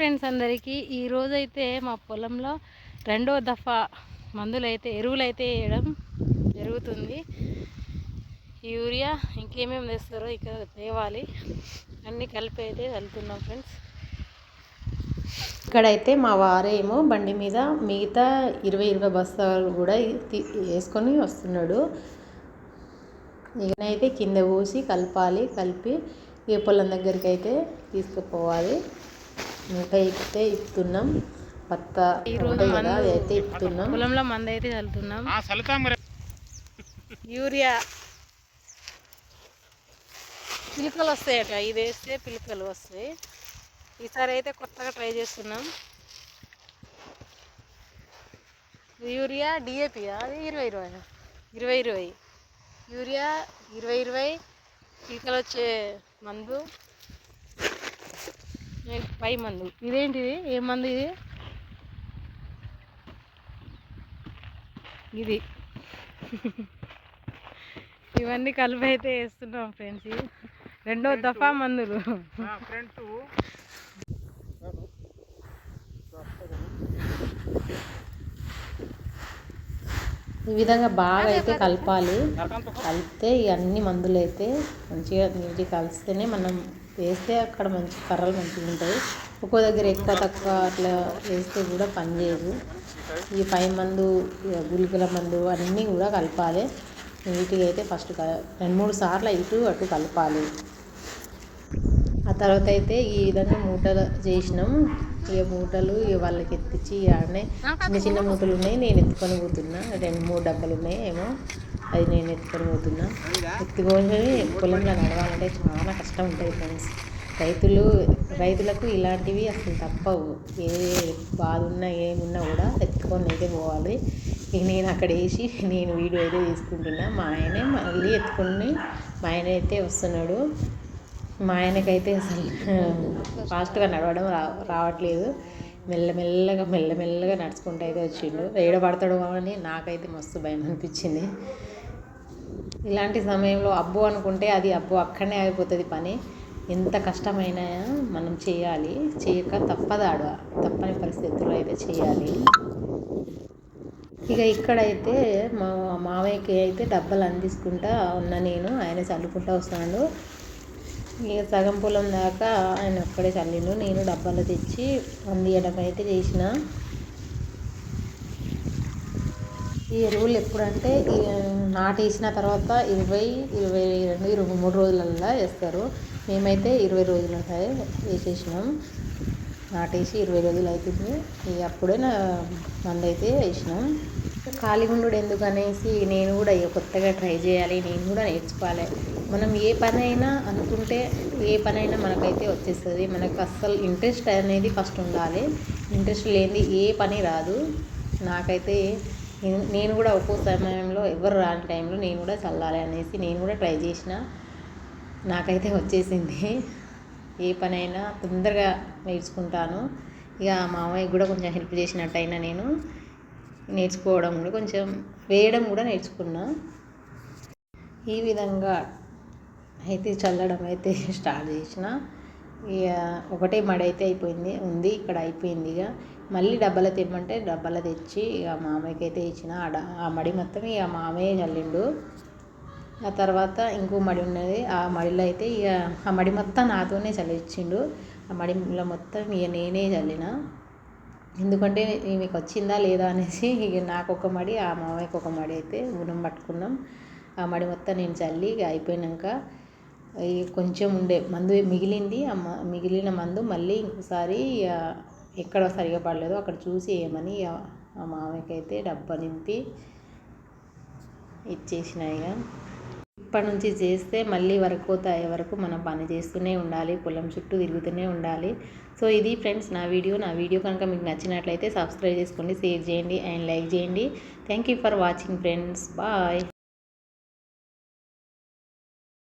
Friends అందరికీ ఈరోజు అయితే మా పొలంలో రెండో దఫా మందులు అయితే ఎరువులు అయితే వేయడం జరుగుతుంది. యూరియా ఇంకేమేమి తెస్తారో ఇక్కడ తేవాలి. అన్నీ కలిపి అయితే వెళ్తున్నాం ఫ్రెండ్స్. ఇక్కడైతే మా వారేమో బండి మీద మిగతా ఇరవై ఇరవై బస్తాలు కూడా వేసుకొని వస్తున్నాడు. ఈయనైతే కింద పోసి కలపాలి కలిపి ఏ పొలం దగ్గరికి అయితే తీసుకుపోవాలి. మూట ఎక్కితే ఇస్తున్నాం పత్త అయితే ఇస్తున్నాం పొలంలో మందు అయితే చల్లుతున్నాం. యూరియా. పిలుకలు వస్తాయట ఇది వేస్తే పిలుకలు వస్తాయి. ఈసారి అయితే కొత్తగా ట్రై చేస్తున్నాం. యూరియా డిఏపి అది ఇరవై ఇరవై ఇరవై ఇరవై. యూరియా ఇరవై ఇరవై పిలుకలు వచ్చే మందు. పై మందు. ఇదేంటిది? ఏ మందు ఇది? ఇది. ఇవన్నీ కలిపి అయితే వేస్తున్నాం ఫ్రెండ్స్. రెండో దఫా మందులు. ఈ విధంగా బాగా అయితే కలపాలి. కలిపితే ఇవన్నీ మందులు అయితే మంచిగా నీటి కలిస్తేనే మనం వేస్తే అక్కడ మంచి కర్రలు మంచిగా ఉంటాయి. ఒక్కో దగ్గర ఎక్కువ తక్కువ అట్లా వేస్తే కూడా పని చేయదు. ఈ పై మందు గుళికల మందు అన్నీ కూడా కలపాలి. నీట్గా అయితే ఫస్ట్ రెండు మూడు సార్లు ఇటు అటు కలపాలి. ఆ తర్వాత అయితే ఈ విధంగా మూటలు చేసినాం ఇక మూటలు ఇక వాళ్ళకి ఎత్తిచ్చి ఆడనే చిన్న చిన్న మూటలు ఉన్నాయి. నేను ఎత్తుకొని పోతున్నా. రెండు మూడు డబ్బలు ఉన్నాయి ఏమో అది నేను ఎత్తుకొని పోతున్నా. ఎత్తుకొని పొలంలో నడవాలంటే చాలా కష్టం ఉంటుంది ఫ్రెండ్స్ రైతులు రైతులకు ఇలాంటివి అసలు తప్పవు. ఏ బాధ ఉన్నా ఏమున్నా కూడా ఎత్తుకొని అయితే పోవాలి. ఇక నేను అక్కడ వేసి నేను వీడియో అయితే తీసుకుంటున్నా. మా ఆయనే మళ్ళీ ఎత్తుకొని మా ఆయన అయితే వస్తున్నాడు. మా ఆయనకైతే అసలు ఫాస్ట్గా నడవడం రా రావట్లేదు. మెల్లమెల్లగా మెల్లమెల్లగా నడుచుకుంటూ అయితే వచ్చిండు. ఏడ పడతాడు అని నాకైతే మస్తు భయం అనిపించింది. ఇలాంటి సమయంలో అబ్బో అనుకుంటే అది అబ్బో అక్కడనే ఆగిపోతుంది పని. ఎంత కష్టమైనా మనం చేయాలి. చేయక తప్పదాడు తప్పని పరిస్థితుల్లో అయితే చేయాలి. ఇక ఇక్కడైతే మా మామయ్యకి అయితే డబ్బాలు అందించుకుంటా ఉన్నా నేను. ఆయన చల్లుకుంటా వస్తున్నాడు ఇక సగం పొలం దాకా ఆయన ఒక్కడే చల్లిండు. నేను డబ్బాలు తెచ్చి అందియడం అయితే చేసిన. ఈ ఎరువులు ఎప్పుడంటే నాటేసిన తర్వాత ఇరవై ఇరవై రెండు ఇరవై మూడు రోజులల్లో వేస్తారు. మేమైతే ఇరవై రోజుల వేసేసినాం. నాటేసి ఇరవై రోజులు అవుతుంది ఇక అప్పుడే నా మందైతే వేసినాం. ఖాళీగుండు ఎందుకు అనేసి నేను కూడా కొత్తగా ట్రై చేయాలి నేను కూడా నేర్చుకోవాలి. మనం ఏ పని అయినా అనుకుంటే ఏ పని అయినా మనకైతే వచ్చేస్తుంది. మనకు అస్సలు ఇంట్రెస్ట్ అనేది ఫస్ట్ ఉండాలి. ఇంట్రెస్ట్ లేనిది ఏ పని రాదు. నాకైతే నేను కూడా ఒక్కో సమయంలో ఎవరు రాని టైంలో నేను కూడా చల్లాలి అనేసి నేను కూడా ట్రై చేసిన. నాకైతే వచ్చేసింది. ఏ పనైనా తొందరగా నేర్చుకుంటాను. ఇక మామయ్య కూడా కొంచెం హెల్ప్ చేసినట్టయినా నేను నేర్చుకోవడం కూడా కొంచెం వేయడం కూడా నేర్చుకున్నా. ఈ విధంగా అయితే చల్లడం అయితే స్టార్ట్ చేసిన. ఇక ఒకటే మడి అయితే అయిపోయింది ఉంది ఇక్కడ అయిపోయింది ఇక. మళ్ళీ డబ్బాలో తెమ్మంటే డబ్బాలో తెచ్చి ఇక మామయ్యకి అయితే ఇచ్చిన. ఆ మడి మొత్తం ఇక మామయ్య చల్లిండు. ఆ తర్వాత ఇంకో మడి ఉన్నది ఆ మడిలో అయితే ఇక ఆ మడి మొత్తం నాతోనే చల్లించిండు ఆ మడిలో మొత్తం ఇక నేనే చల్లిన. ఎందుకంటే మీకు వచ్చిందా లేదా అనేసి ఇక నాకు ఒక మడి ఆ మామయ్యకి ఒక మడి అయితే గుణం పట్టుకున్నాం. ఆ మడి మొత్తం నేను చల్లి ఇక అయిపోయినాక కొంచెం ఉండే మందు మిగిలింది ఆ మిగిలిన మందు మళ్ళీ ఇంకోసారి ఎక్కడ సరిగా పడలేదు. అక్కడ చూసి ఏమని ఆ మామయ్యకి అయితే డబ్బా నింపి ఇచ్చేసిన ఇక. ఇప్పటి నుంచి చేస్తే మళ్ళీ వరకు అయ్యే వరకు మనం పని చేస్తూనే ఉండాలి పొలం చుట్టూ తిరుగుతూనే ఉండాలి. సో ఇది ఫ్రెండ్స్ నా వీడియో. నా వీడియో కనుక మీకు నచ్చినట్లయితే సబ్స్క్రైబ్ చేసుకోండి షేర్ చేయండి అండ్ లైక్ చేయండి. Thank you for watching friends. Bye.